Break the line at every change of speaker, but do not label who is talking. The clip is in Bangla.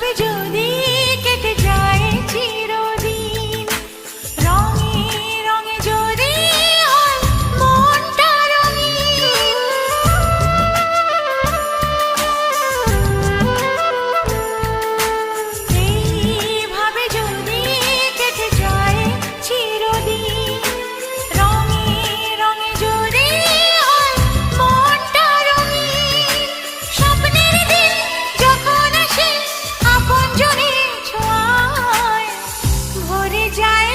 Về 你